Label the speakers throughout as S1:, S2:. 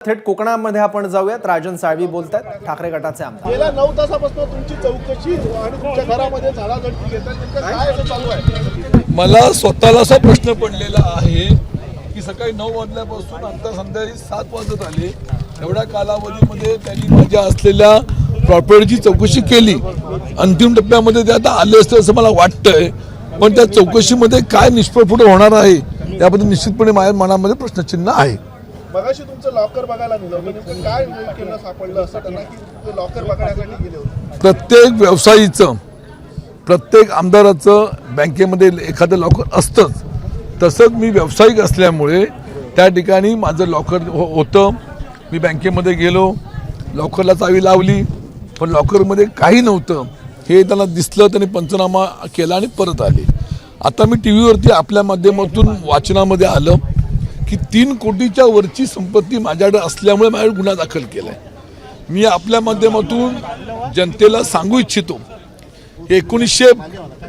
S1: थेट कोकणामध्ये आपण जाऊयात. राजन साळवी बोलतात ठाकरे गटाचे आमदार.
S2: गेल्या नऊ तासापासून तुमची चौकशी आणि तुमच्या घरामध्ये झाडाझडती घेतात. चालू आहे?
S3: मला स्वतःला असा प्रश्न पडलेला आहे की सकाळी नऊ वाजल्यापासून आता संध्याकाळी सात वाजत आले. एवढ्या कालावधीमध्ये त्यांनी माझ्या असलेल्या प्रॉपर्टीची चौकशी केली. अंतिम टप्प्यामध्ये ते आता आले असते असं मला वाटतंय. पण त्या चौकशीमध्ये काय निष्फळ पुढे होणार आहे याबद्दल निश्चितपणे माझ्या मनामध्ये प्रश्नचिन्ह आहे.
S2: मगाशी तुमचं लॉकर बघायला निघालं नेमकं काय म्हणजे केलं सापडलं असं? त्यांना की ते लॉकर बघण्यासाठी गेले होते?
S3: प्रत्येक व्यवसायीचं प्रत्येक आमदाराचं बँकेमध्ये एखादं लॉकर असतंच. तसंच मी व्यावसायिक असल्यामुळे त्या ठिकाणी माझं लॉकर हो होतं. मी बँकेमध्ये गेलो. लॉकरला चावी लावली. पण लॉकरमध्ये काही नव्हतं. हे त्यांना दिसलं त्यांनी पंचनामा केला आणि परत आले. आता मी टी व्हीवरती आपल्या माध्यमातून वाचनामध्ये आलं. की तीन कोटीच्या वरची संपत्ती माझ्याकडे असल्यामुळे माझ्याकडे गुन्हा दाखल केला आहे मी आपल्या माध्यमातून जनतेला सांगू इच्छितो एकोणीसशे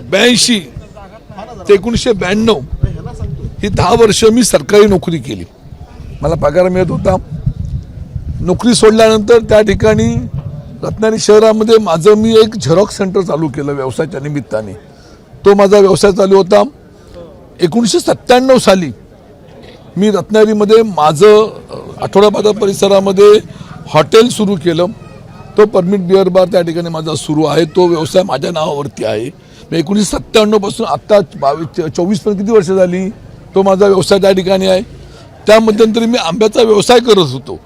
S3: ब्याऐंशी ते एकोणीसशे ब्याण्णव ही दहा वर्ष मी सरकारी नोकरी केली. मला पगार मिळत होता. नोकरी सोडल्यानंतर त्या ठिकाणी रत्नागिरी शहरामध्ये माझं मी एक झेरॉक्स सेंटर चालू केलं व्यवसायाच्या निमित्ताने. तो माझा व्यवसाय चालू होता. एकोणीसशे सत्त्याण्णव साली मी रत्नागिरीमध्ये माझं आठवडा बाजार परिसरामध्ये हॉटेल सुरू केलं. तो परमिट बिअर बार त्या ठिकाणी माझा सुरू आहे. तो व्यवसाय माझ्या नावावरती आहे. मी एकोणीसशे सत्त्याण्णवपासून आत्ता बावीस चोवीसपर्यंत किती वर्ष झाली? तो माझा व्यवसाय त्या ठिकाणी आहे. त्या मध्यंतरी मी आंब्याचा व्यवसाय करत होतो.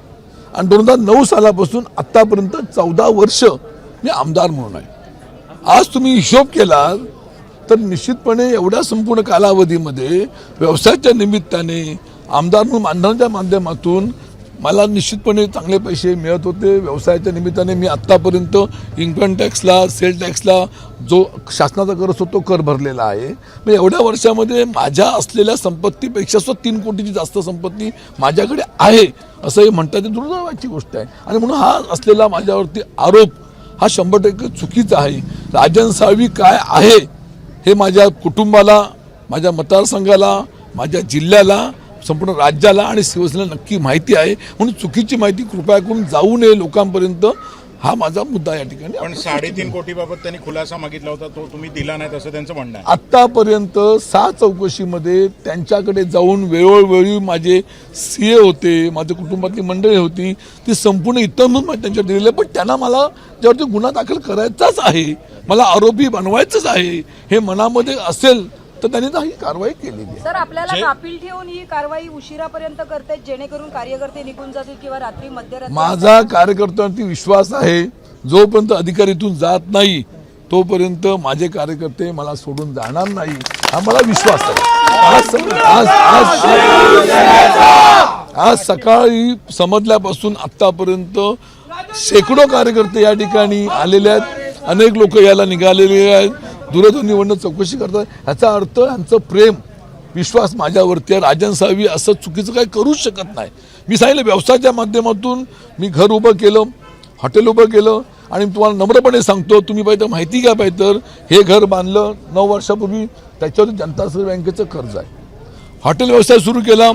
S3: आणि दोन हजार नऊ सालापासून आत्तापर्यंत चौदा वर्ष मी आमदार म्हणून आहे. आज तुम्ही हिशोब केला तर निश्चितपणे एवढ्या संपूर्ण कालावधीमध्ये व्यवसायाच्या निमित्ताने आमदार म्हणून मानधनाच्या माध्यमातून मला निश्चितपणे चांगले पैसे मिळत होते. व्यवसायाच्या निमित्ताने मी आत्तापर्यंत इन्कम टॅक्सला सेल टॅक्सला जो शासनाचा कर असतो तो कर भरलेला आहे. मग एवढ्या वर्षामध्ये माझ्या असलेल्या संपत्तीपेक्षा सुद्धा तीन कोटीची जास्त संपत्ती माझ्याकडे आहे असंही म्हणतात ते दुर्दैवाची गोष्ट आहे. आणि म्हणून हा असलेला माझ्यावरती आरोप हा शंभर टक्के चुकीचा आहे. राजन साळवी काय आहे हे माझ्या कुटुंबाला माझ्या मतदारसंघाला माझ्या जिल्ह्याला संपूर्ण राज्याला आणि शिवसेनेला नक्की माहिती आहे. म्हणून चुकीची माहिती कृपया करून जाऊ नये लोकांपर्यंत. हा माझा मुद्दा या ठिकाणी.
S4: पण साडेतीन कोटीबाबत त्यांनी खुलासा मागितला होता तो तुम्ही दिला नाही असं त्यांचं म्हणणं आहे.
S3: आत्तापर्यंत सहा चौकशीमध्ये त्यांच्याकडे जाऊन वेळोवेळी माझे सी ए होते माझ्या कुटुंबातली मंडळी होती ती संपूर्ण इतर म्हणून त्यांच्या दिलेले पण त्यांना मला ज्यावरती गुन्हा दाखल करायचाच आहे मला आरोपी बनवायचंच आहे हे मनामध्ये असेल तर त्यांनी तर ही कारवाई केलेली आहे.
S5: सर आपल्याला कापील ठेवून ही कारवाई उशिरापर्यंत करतायत जेणेकरून कार्यकर्ते निघून जातील किंवा रात्री मध्यरात्री
S3: माझा कार्यकर्त्यांवरती विश्वास आहे जोपर्यंत अधिकारीतून जात नाही तोपर्यंत माझे कार्यकर्ते मला सोडून जाणार नाही हा मला विश्वास आहे. आज आज आज आज सकाळी समजल्यापासून आतापर्यंत शेकडो कार्यकर्ते या ठिकाणी आलेले आहेत. अनेक लोक याला निघालेले आहेत. दूरध्वनीवरनं चौकशी करतात. ह्याचा अर्थ यांचं प्रेम विश्वास माझ्यावरती आहे. राजन सावी असं चुकीचं काही करूच शकत नाही. मी सांगितलं व्यवसायाच्या माध्यमातून मी घर उभं केलं हॉटेल उभं केलं आणि तुम्हाला नम्रपणे सांगतो तुम्ही पाहिजे माहिती घ्या पाहिजे तर हे घर बांधलं नऊ वर्षापूर्वी त्याच्यावर जनता सहकारी बँकेचं कर्ज आहे. हॉटेल व्यवसाय सुरू केला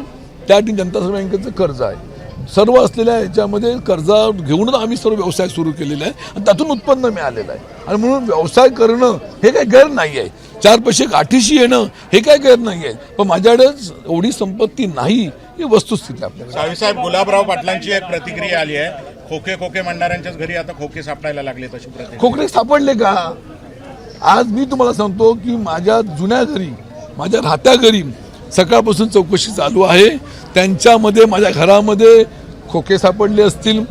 S3: त्या ठिकाणी जनता सहकारी बँकेचं कर्ज आहे. सर्व असलेल्या याच्यामध्ये कर्ज घेऊनच आम्ही सर्व व्यवसाय सुरू केलेला आहे आणि त्यातून उत्पन्न मिळालेलं आहे. आणि म्हणून व्यवसाय करणं हे काही गैर नाही आहे. चार पैसे गाठीशी येणं हे काय गैर नाही आहे. पण माझ्याकडे एवढी संपत्ती नाही ही वस्तुस्थिती आपल्याकडे.
S4: साहेब गुलाबराव पाटलांची एक प्रतिक्रिया आली आहे. खोके खोके म्हणणाऱ्यांच्याच घरी आता खोके सापडायला लागले तशी प्रतिक्रिया.
S3: खोकरे सापडले का? आज मी तुम्हाला सांगतो की माझ्या जुन्या घरी माझ्या राहत्या घरी सकाळपासून चौकशी चालू आहे. त्यांच्यामध्ये माझ्या घरामध्ये खोके सापडले असतील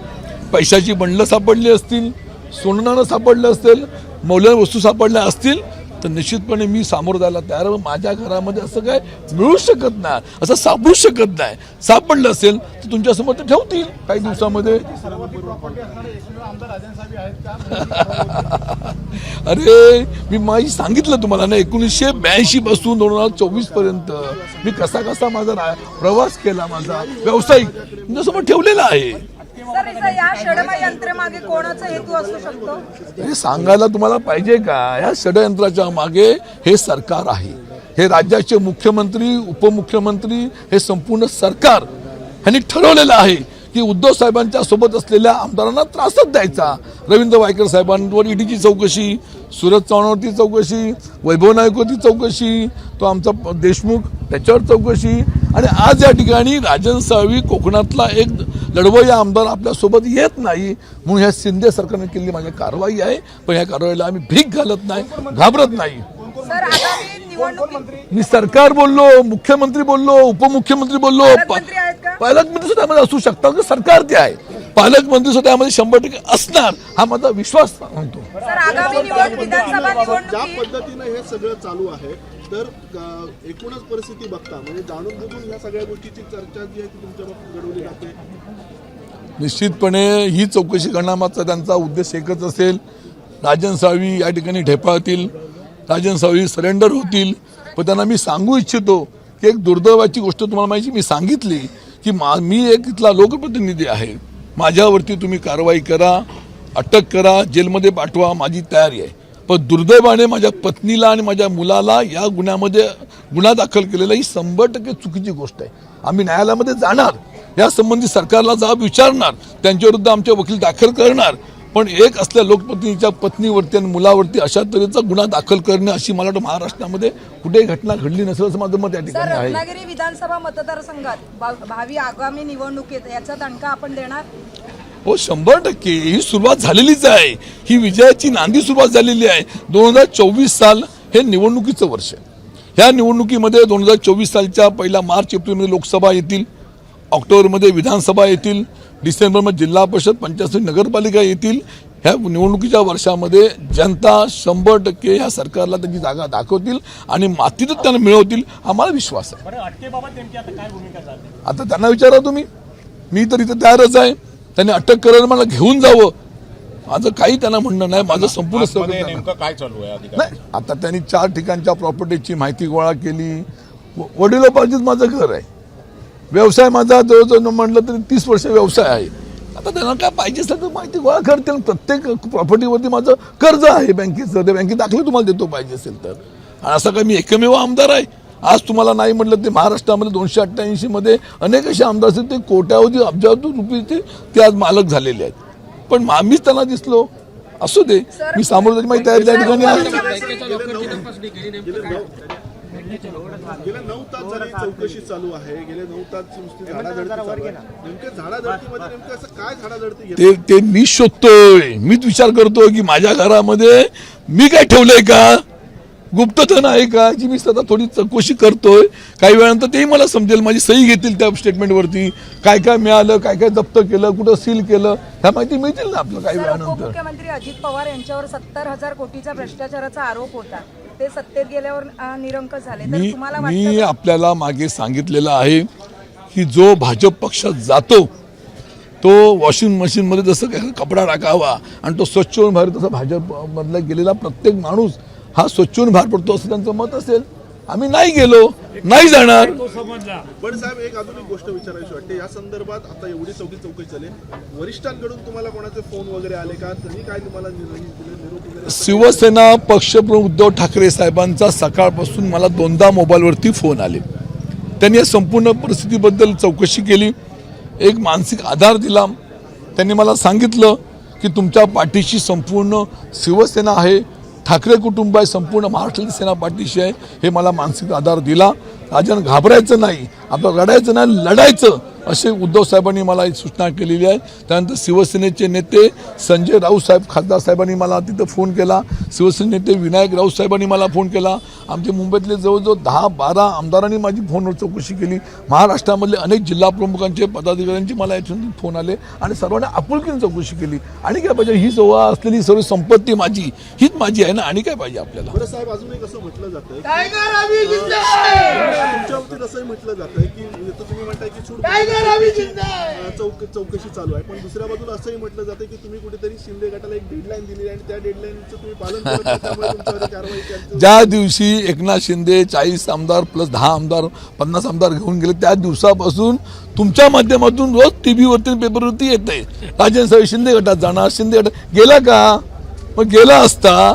S3: पैशाची बंडलं सापडली असतील सोनानं सापडलं असेल मौल्यवान वस्तू सापडल्या असतील तर निश्चितपणे मी सामोरं जायला तयार माझ्या घरामध्ये असं काय मिळू शकत नाही असं सापडू शकत नाही. सापडलं असेल तर तुमच्यासमोर ते ठेवतील. काही दिवसामध्ये अरे मी माझी सांगितलं तुम्हाला ना एकोणीसशे ब्याऐंशी पासून दोन हजार चोवीसपर्यंत. मी कसा कसा माझा प्रवास केला माझा व्यावसायिक तुमच्यासमोर ठेवलेला आहे. हे सांगायला तुम्हाला पाहिजे का? या षडयंत्राच्या मागे हे सरकार आहे. हे राज्याचे मुख्यमंत्री उपमुख्यमंत्री हे संपूर्ण सरकार ह्यांनी ठरवलेलं आहे. की उद्धव साहेबांच्या सोबत असलेल्या आमदारांना त्रासच द्यायचा. रवींद्र वायकर साहेबांवर ईडीची चौकशी सुरज चव्हाणवरती चौकशी वैभव नायकवरती चौकशी तो आमचा देशमुख त्याच्यावर चौकशी. आणि आज या ठिकाणी राजन साळवी कोकणातला एक लढवय्या आमदार आपल्यासोबत येत नाही. म्हणून ह्या शिंदे सरकारने केलेली माझी कारवाई आहे. पण या कारवाईला आम्ही भीक घालत नाही घाबरत नाही.
S5: सर
S3: मी सरकार बोललो मुख्यमंत्री बोललो उपमुख्यमंत्री बोललो
S5: पालकमंत्री आहेत का?
S3: पालकमंत्री सुद्धा त्यामध्ये असू शकतात सरकार ते आहे. पालकमंत्री सुद्धा त्यामध्ये शंभर टक्के असणार हा माझा विश्वास म्हणतो.
S5: सर आगामी निवड विधानसभा
S2: ज्या पद्धतीनं हे सगळं चालू आहे तर एकूणच परिस्थिती बघता म्हणजे जाणून बुजून या सगळ्या गोष्टीची चर्चा जी आहे ती तुमच्या बाबतीत घडवली जाते.
S3: निश्चितपणे ही चौकशी करण्यामागचा त्यांचा उद्देश एकच असेल राजन साळवी या ठिकाणी ढेपाळतील राजन सावळी सरेंडर होतील. पण त्यांना मी सांगू इच्छितो की एक दुर्दैवाची गोष्ट तुम्हाला माहिती मी सांगितली की मा मी एक इथला लोकप्रतिनिधी आहे. माझ्यावरती तुम्ही कारवाई करा अटक करा जेलमध्ये पाठवा माझी तयारी आहे. पण दुर्दैवाने माझ्या पत्नीला आणि माझ्या मुलाला या गुन्ह्यामध्ये गुन्हा दाखल केलेला ही शंभर टक्के चुकीची गोष्ट आहे. आम्ही न्यायालयामध्ये जाणार. या संबंधी सरकारला जाब विचारणार. त्यांच्याविरुद्ध आमचे वकील दाखल करणार. पण एक असल्या लोकप्रतिनिधीच्या पत्नीवरती आणि मुलावरती अशा तऱ्हेचा गुन्हा दाखल करणे अशी मला वाटतं महाराष्ट्रामध्ये कुठेही घटना घडली नसेल असं माझं मत या ठिकाणी आहे.
S5: रत्नागिरी विधानसभा मतदारसंघात भावी आगामी निवडणुकीत याचा दणका आपण देणार?
S3: हो शंभर टक्के. ही सुरुवात झालेलीच आहे. ही विजयाची नांदी सुरुवात झालेली आहे. दोन हजार चोवीस साल हे निवडणुकीचं वर्ष आहे. ह्या निवडणुकीमध्ये दोन हजार चोवीस सालच्या पहिल्या मार्च एप्रिलमध्ये लोकसभा येतील. ऑक्टोबरमध्ये विधानसभा येतील डिसेंबरमध्ये जिल्हा परिषद पंचायत समिती, नगरपालिका येतील ह्या निवडणुकीच्या वर्षामध्ये जनता शंभर टक्के ह्या सरकारला त्यांची जागा दाखवतील आणि मातीतच त्यांना मिळवतील हा मला विश्वास आहे.
S6: आता
S3: त्यांना विचारा तुम्ही. मी तर इथं तयारच आहे. त्यांनी अटक करायला मला घेऊन जावं. माझं काही त्यांना म्हणणं नाही. माझं संपूर्ण
S4: काय चालू आहे
S3: नाही आता त्यांनी चार ठिकाणच्या प्रॉपर्टीची माहिती गोळा केली. वडिलोपार्जित माझं घर आहे. व्यवसाय माझा जवळजवळ म्हणलं तरी तीस वर्ष व्यवसाय आहे. आता त्यांना काय पाहिजे असेल तर माहिती गोळा करतील. प्रत्येक प्रॉपर्टीवरती माझं कर्ज आहे बँकेचं. ते बँकेत दाखले तुम्हाला देतो पाहिजे असेल तर. आणि असं काय मी एकमेव आमदार आहे. आज तुम्हाला नाही म्हटलं ते महाराष्ट्रामध्ये दोनशे अठ्ठ्याऐंशी मध्ये अनेक असे आमदार असतील ते कोट्यावधी अब्जावधी रुपये ते आज मालक झालेले आहेत. पण मीच त्यांना दिसलो. असू दे. मी सामोरं माझी तयारी त्या ठिकाणी आहे.
S2: गेले नऊ तास झाली चौकशी चालू आहे गेले नऊ तास नुसती झाडाझडती चालू आहे. नेमके झाडाझडतीमध्ये नेमकं असं काय झाडाझडती घेत
S3: ते ते मी शोधतोय. मीच विचार करतोय की माझ्या घरामध्ये मी काय ठेवलंय का? गुप्तधन आहे का? जी मी सध्या थोडी चौकशी करतोय. काही वेळानंतर तेही मला समजेल. माझी सही घेतील त्या स्टेटमेंटवरती काय काय मिळालं? काय काय जप्त केलं? कुठं सील केलं? ह्या माहिती मिळतील ना आपलं काही वेळानंतर.
S5: उपमुख्यमंत्री अजित पवार यांच्यावर सत्तर हजार कोटीचा भ्रष्टाचाराचा आरोप होता. ते सत्तेत गेल्यावर अं, निरंकुश झाले तर
S3: मी
S5: तुम्हाला
S3: मी
S5: वाटतं का?
S3: आपल्याला मागे सांगितलेलं आहे की जो भाजप पक्षात जातो तो वॉशिंग मशीनमध्ये जसं काही कपडा टाकावा आणि तो स्वच्छ होऊन बाहेर तसा भाजप मधला गेलेला प्रत्येक माणूस हा स्वच्छ होऊन बाहेर पडतो असं त्यांचं मत असेल आम्ही नाही गेलो नाही जाणार.
S2: पण साहेब एक अजून एक गोष्ट विचारायची वाटते. या संदर्भात आता एवढी चौकी चौकशी झाली वरिष्ठांकडून तुम्हाला कोणाचे फोन वगैरे आले का? त्यांनी काय तुम्हाला निर्णय
S3: शिवसेना पक्षप्रमुख उद्धव ठाकरे साहेबांचा सकाळपासून मला दोनदा मोबाईलवरती फोन आले. त्यांनी या संपूर्ण परिस्थितीबद्दल चौकशी केली. एक मानसिक आधार दिला. त्यांनी मला सांगितलं की तुमच्या पाठीशी संपूर्ण शिवसेना आहे. ठाकरे कुटुंब आहे संपूर्ण महाराष्ट्राची सेना पाठीशी आहे हे मला मानसिक आधार दिला. राजन घाबरायचं नाही. आपलं रडायचं नाही लढायचं. असे उद्धव साहेबांनी मला एक सूचना केलेली आहे. त्यानंतर शिवसेनेचे नेते संजय राऊत साहेब खासदार साहेबांनी मला तिथं फोन केला. शिवसेने नेते विनायक राऊत साहेबांनी मला फोन केला. आमचे मुंबईतले जवळजवळ दहा बारा आमदारांनी माझी फोनवर चौकशी केली. महाराष्ट्रामधले अनेक जिल्हा प्रमुखांचे पदाधिकाऱ्यांचे मला याच्यातून फोन आले आणि सर्वांनी आपुलकीने चौकशी केली. आणि काय पाहिजे? ही जवळ असलेली सर्व संपत्ती माझी हीच माझी आहे ना? आणि काय पाहिजे आपल्याला?
S2: साहेब अजून एक असं म्हटलं जातं की तुम्ही म्हणताय की अं, चौक चौकशी चालू आहे. पण दुसऱ्या बाजूला असंही म्हटलं जातं की तुम्ही कुठेतरी शिंदे गटाला एक डेडलाईन दिली आणि त्या डेडलाईनचं तुम्ही पालन कारवाई.
S3: ज्या दिवशी एकनाथ शिंदे चाळीस आमदार प्लस दहा आमदार पन्नास आमदार घेऊन गेले त्या दिवसापासून तुमच्या माध्यमातून रोज टी व्हीवरती पेपरवरती येते राजन साहेब शिंदे गटात जाणार शिंदे गटात गेला का? मग गेला असता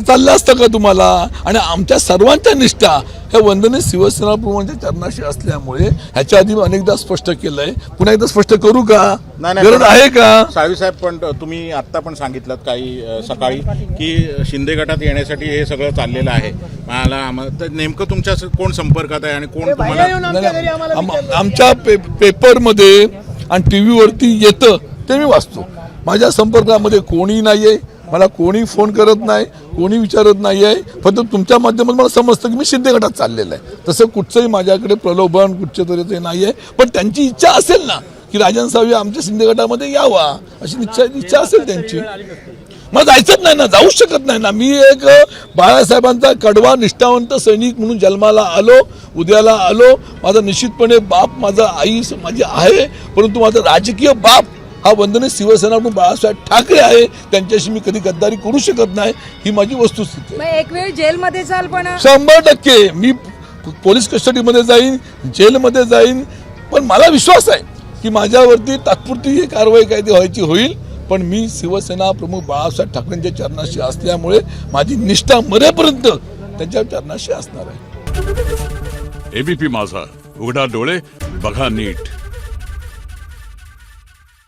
S3: चाललं असतं का तुम्हाला? आणि आमच्या सर्वांच्या निष्ठा ह्या वंदनीय शिवसेना प्रमुखांच्या चरणाशी असल्यामुळे ह्याच्या आधी मी अनेकदा स्पष्ट केलंय. पुन्हा एकदा स्पष्ट करू का?
S4: नाही, नाही,
S3: गरज आहे का?
S4: साळवी साहेब पण तुम्ही आत्ता पण सांगितलं काही सकाळी की शिंदे गटात येण्यासाठी हे सगळं चाललेलं आहे. मला तर नेमकं तुमच्या कोण संपर्कात आहे आणि कोण तुम्हाला
S3: आमच्या पे पेपरमध्ये आणि टी व्हीवरती येतं ते मी वाचतो. माझ्या संपर्कामध्ये कोणी नाही आहे मला कोणी फोन करत नाही कोणी विचारत नाही आहे फक्त तुमच्या माध्यमातून मला समजतं की मी शिंदे गटात चाललेलं आहे. तसं कुठचंही माझ्याकडे प्रलोभन कुठच्या तरी ते नाही आहे पण त्यांची इच्छा असेल ना की राजन साहेब आमच्या शिंदे गटामध्ये यावा अशी इच्छा इच्छा असेल त्यांची. मला जायचंच नाही ना जाऊ शकत नाही ना. मी एक बाळासाहेबांचा कडवा निष्ठावंत सैनिक म्हणून जन्माला आलो उद्याला आलो. माझा निश्चितपणे बाप माझा आई माझी आहे परंतु माझा राजकीय बाप हा वंदनीय शिवसेना म्हणून बाळासाहेब ठाकरे आहे. त्यांच्याशी मी कधी गद्दारी करू शकत नाही. ही माझी वस्तुस्थिती
S5: मग एक वेळ जेलमध्ये जाल पण.
S3: शंभर टक्के. मी पोलीस कस्टडीमध्ये जाईन जेलमध्ये जाईन. पण मला विश्वास आहे की माझ्यावरती तात्पुरती ही कारवाई काय ती व्हायची होईल. पण मी शिवसेना प्रमुख बाळासाहेब ठाकरेंच्या चरणाशी असल्यामुळे माझी निष्ठा मरेपर्यंत त्यांच्या चरणाशी असणार आहे.
S7: एबीपी माझा. उघडा डोळे बघा नीट.